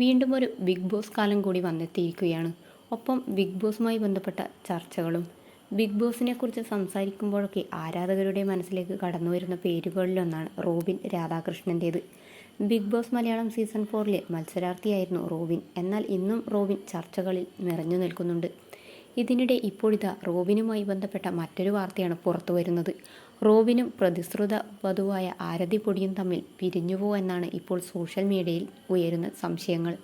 വീണ്ടും ഒരു big boss കാലം കൂടി വന്നെത്തിയിരിക്കുകയാണ്. ഒപ്പം ബിഗ് ബോസുമായി ബന്ധപ്പെട്ട ചർച്ചകളും. ബിഗ് ബോസിനെ കുറിച്ച് സംസാരിക്കുമ്പോഴൊക്കെ ആരാധകരുടെ മനസ്സിലേക്ക് കടന്നു വരുന്ന പേരുകളിലൊന്നാണ് റോബിൻ രാധാകൃഷ്ണന്റേത്. ബിഗ് ബോസ് മലയാളം സീസൺ ഫോറിലെ മത്സരാർത്ഥിയായിരുന്നു റോബിൻ. എന്നാൽ ഇന്നും റോബിൻ ചർച്ചകളിൽ നിറഞ്ഞു നിൽക്കുന്നുണ്ട്. ഇതിനിടെ ഇപ്പോഴിതാ റോബിനുമായി ബന്ധപ്പെട്ട മറ്റൊരു വാർത്തയാണ് പുറത്തു വരുന്നത്. റോബിനും പ്രതിശ്രുത വധുവായ ആരതി പൊടിയും തമ്മിൽ പിരിഞ്ഞുവോ എന്നാണ് ഇപ്പോൾ സോഷ്യൽ മീഡിയയിൽ ഉയരുന്ന സംശയങ്ങൾ.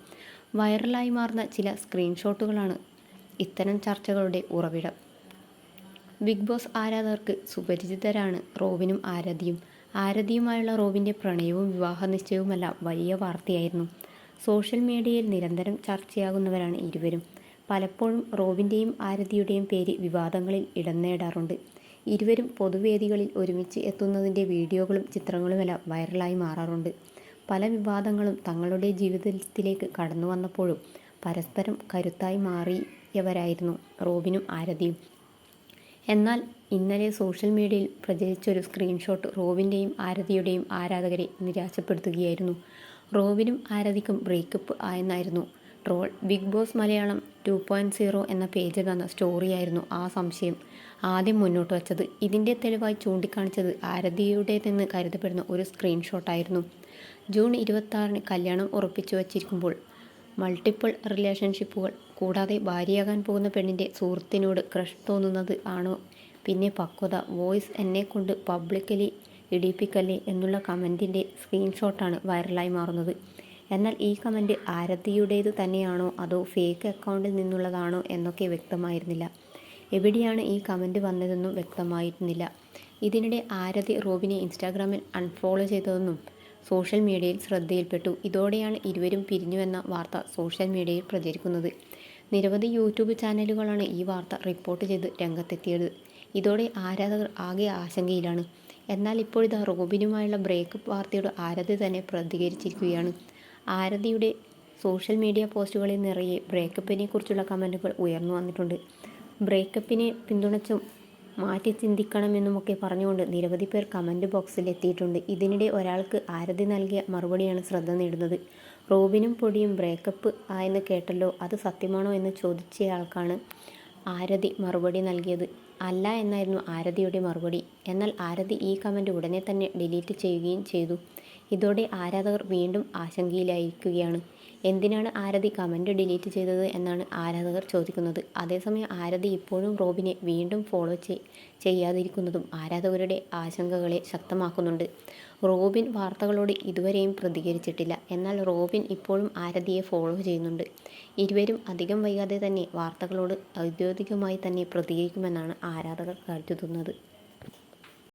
വൈറലായി മാറുന്ന ചില സ്ക്രീൻഷോട്ടുകളാണ് ഇത്തരം ചർച്ചകളുടെ ഉറവിടം. ബിഗ് ബോസ് ആരാധകർക്ക് സുപരിചിതരാണ് റോബിനും ആരതിയും. ആരതിയുമായുള്ള റോബിന്റെ പ്രണയവും വിവാഹ നിശ്ചയവുമെല്ലാം വലിയ വാർത്തയായിരുന്നു. സോഷ്യൽ മീഡിയയിൽ നിരന്തരം ചർച്ചയാകുന്നവരാണ് ഇരുവരും. പലപ്പോഴും റോബിന്റെയും ആരതിയുടെയും പേര് വിവാദങ്ങളിൽ ഇടം നേടാറുണ്ട്. ഇരുവരും പൊതുവേദികളിൽ ഒരുമിച്ച് എത്തുന്നതിന്റെ വീഡിയോകളും ചിത്രങ്ങളുമെല്ലാം വൈറലായി മാറാറുണ്ട്. പല വിവാദങ്ങളും തങ്ങളുടെ ജീവിതത്തിലേക്ക് കടന്നു വന്നപ്പോഴും പരസ്പരം കരുത്തായി മാറിയവരായിരുന്നു റോബിനും ആരതിയും. എന്നാൽ ഇന്നലെ സോഷ്യൽ മീഡിയയിൽ പ്രചരിച്ചൊരു സ്ക്രീൻഷോട്ട് റോബിന്റെയും ആരതിയുടെയും ആരാധകരെ നിരാശപ്പെടുത്തുകയായിരുന്നു. റോബിനും ആരതിക്കും breakup ആയെന്നായിരുന്നു troll Big Boss Malayalam two point zero എന്ന പേജിൽ വന്ന സ്റ്റോറിയായിരുന്നു ആ സംശയം. ആദ്യം മുന്നോട്ട് വച്ചത് ഇതിന്റെ തെളിവായി ചൂണ്ടിക്കാണിച്ചത് ആരതിയുടേതെന്ന് കരുതപ്പെടുന്ന ഒരു സ്ക്രീൻഷോട്ടായിരുന്നു ജൂൺ ഇരുപത്താറിന് കല്യാണം ഉറപ്പിച്ചു വച്ചിരിക്കുമ്പോൾ മൾട്ടിപ്പിൾ റിലേഷൻഷിപ്പുകൾ കൂടാതെ ഭാര്യയാകാൻ പോകുന്ന പെണ്ണിന്റെ സുഹൃത്തിനോട് ക്രഷ് തോന്നുന്നത് ആണോ? പിന്നെ പക്വത വോയിസ് എന്നെ കൊണ്ട് പബ്ലിക്കലി ഇടിപ്പിക്കല്ലേ എന്നുള്ള കമന്റിന്റെ സ്ക്രീൻഷോട്ടാണ് വൈറലായി മാറുന്നത്. എന്നാൽ ഈ കമന്റ് ആരതിയുടേത് തന്നെയാണോ അതോ ഫേക്ക് അക്കൗണ്ടിൽ നിന്നുള്ളതാണോ എന്നൊക്കെ വ്യക്തമായിരുന്നില്ല. എവിടെയാണ് ഈ കമന്റ് വന്നതെന്നും വ്യക്തമായിരുന്നില്ല. ഇതിനിടെ ആരതി റോബിനെ ഇൻസ്റ്റാഗ്രാമിൽ അൺഫോളോ ചെയ്തതെന്നും സോഷ്യൽ മീഡിയയിൽ ശ്രദ്ധയിൽപ്പെട്ടു. ഇതോടെയാണ് ഇരുവരും പിരിഞ്ഞുവെന്ന വാർത്ത സോഷ്യൽ മീഡിയയിൽ പ്രചരിക്കുന്നത്. നിരവധി യൂട്യൂബ് ചാനലുകളാണ് ഈ വാർത്ത റിപ്പോർട്ട് ചെയ്ത് രംഗത്തെത്തിയത്. ഇതോടെ ആരാധകർ ആകെ ആശങ്കയിലാണ്. എന്നാൽ ഇപ്പോഴിതാ റോബിനുമായുള്ള ബ്രേക്കപ്പ് വാർത്തയോട് ആരതി തന്നെ പ്രതികരിച്ചിരിക്കുകയാണ്. ആരതിയുടെ സോഷ്യൽ മീഡിയ പോസ്റ്റുകളിൽ നിറയെ ബ്രേക്കപ്പിനെ കുറിച്ചുള്ള കമന്റുകൾ ഉയർന്നു വന്നിട്ടുണ്ട്. ബ്രേക്കപ്പിനെ പിന്തുണച്ചും മാറ്റി ചിന്തിക്കണമെന്നുമൊക്കെ പറഞ്ഞുകൊണ്ട് നിരവധി പേർ കമന്റ് ബോക്സിൽ എത്തിയിട്ടുണ്ട്. ഇതിനിടെ ഒരാൾക്ക് ആരതി നൽകിയ മറുപടിയാണ് ശ്രദ്ധ നേടുന്നത്. റോബിനും പൊടിയും ബ്രേക്കപ്പ് ആയെന്ന് കേട്ടല്ലോ അത് സത്യമാണോ എന്ന് ചോദിച്ചയാൾക്കാണ് ആരതി മറുപടി നൽകിയത്. അല്ല എന്നായിരുന്നു ആരതിയുടെ മറുപടി. എന്നാൽ ആരതി ഈ കമന്റ് ഉടനെ തന്നെ ഡിലീറ്റ് ചെയ്യുകയും ചെയ്തു. ഇതോടെ ആരാധകർ വീണ്ടും ആശങ്കയിലായിരിക്കുകയാണ്. എന്തിനാണ് ആരതി കമന്റ് ഡിലീറ്റ് ചെയ്തത് എന്നാണ് ആരാധകർ ചോദിക്കുന്നത്. അതേസമയം ആരതി ഇപ്പോഴും റോബിനെ വീണ്ടും ഫോളോ ചെയ്യാതിരിക്കുന്നതും ആരാധകരുടെ ആശങ്കകളെ ശക്തമാക്കുന്നുണ്ട്. റോബിൻ വാർത്തകളോട് ഇതുവരെയും പ്രതികരിച്ചിട്ടില്ല. എന്നാൽ റോബിൻ ഇപ്പോഴും ആരതിയെ ഫോളോ ചെയ്യുന്നുണ്ട്. ഇരുവരും അധികം വൈകാതെ തന്നെ വാർത്തകളോട് ഔദ്യോഗികമായി തന്നെ പ്രതികരിക്കുമെന്നാണ് ആരാധകർ കരുതുന്നത്.